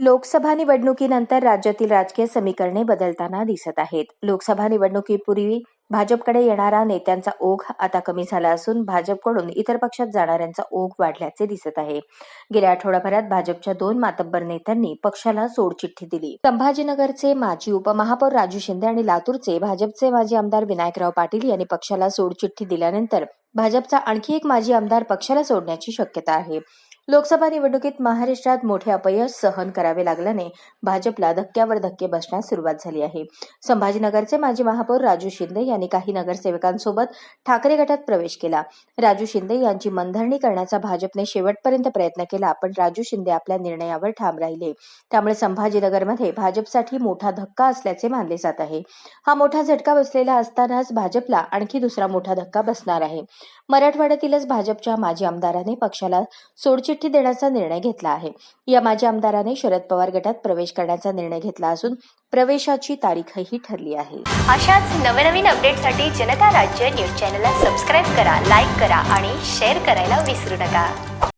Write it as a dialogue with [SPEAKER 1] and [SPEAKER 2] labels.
[SPEAKER 1] लोकसभा निवडणुकीनंतर राज्यातील राजकीय समीकरणे बदलताना दिसत आहेत. लोकसभा निवडणुकीपूर्वी भाजपकडे येणारा नेत्यांचा ओघ आता कमी झाला असून भाजपकडून इतर पक्षात जाणाऱ्यांचा ओघ वाढल्याचे दिसत आहे. गेल्या आठवडाभरात भाजपच्या दोन मातब्बर नेत्यांनी पक्षाला सोडचिठ्ठी दिली. संभाजीनगरचे माजी उपमहापौर राजू शिंदे आणि लातूरचे भाजपचे माजी आमदार विनायकराव पाटील यांनी पक्षाला सोडचिठ्ठी दिल्यानंतर भाजपचा आणखी एक माजी आमदार पक्षाला सोडण्याची शक्यता आहे. लोकसभा निवडणुकीत महाराष्ट्रात मोठे अपयश सहन करावे लागल्याने भाजपला धक्क्यावर धक्के बसण्यास सुरुवात झाली आहे. संभाजीनगरचे माजी महापौर राजू शिंदे यांनी काही नगरसेवकांसोबत ठाकरे गटात प्रवेश केला. राजू शिंदे यांची मनधरणी करण्याचा भाजपने शेवटपर्यंत प्रयत्न केला पण राजू शिंदे आपल्या निर्णयावर ठाम राहिले. त्यामुळे संभाजीनगरमध्ये भाजपसाठी मोठा धक्का असल्याचे मानले जात आहे. हा मोठा झटका बसलेला असतानाच भाजपला आणखी दुसरा मोठा धक्का बसणार आहे. मराठवाड्यातीलच भाजपच्या माजी आमदाराने पक्षाला सोडचिठ्ठी देण्याचा निर्णय घेतला आहे. या माजी आमदाराने शरद पवार गटात प्रवेश करण्याचा निर्णय घेतला असून प्रवेशाची तारीखही ठरली आहे.
[SPEAKER 2] अशाच नवनवीन अपडेटसाठी जनता राज्य न्यूज चॅनलला सबस्क्राईब करा लाईक करा आणि शेअर करायला विसरू नका.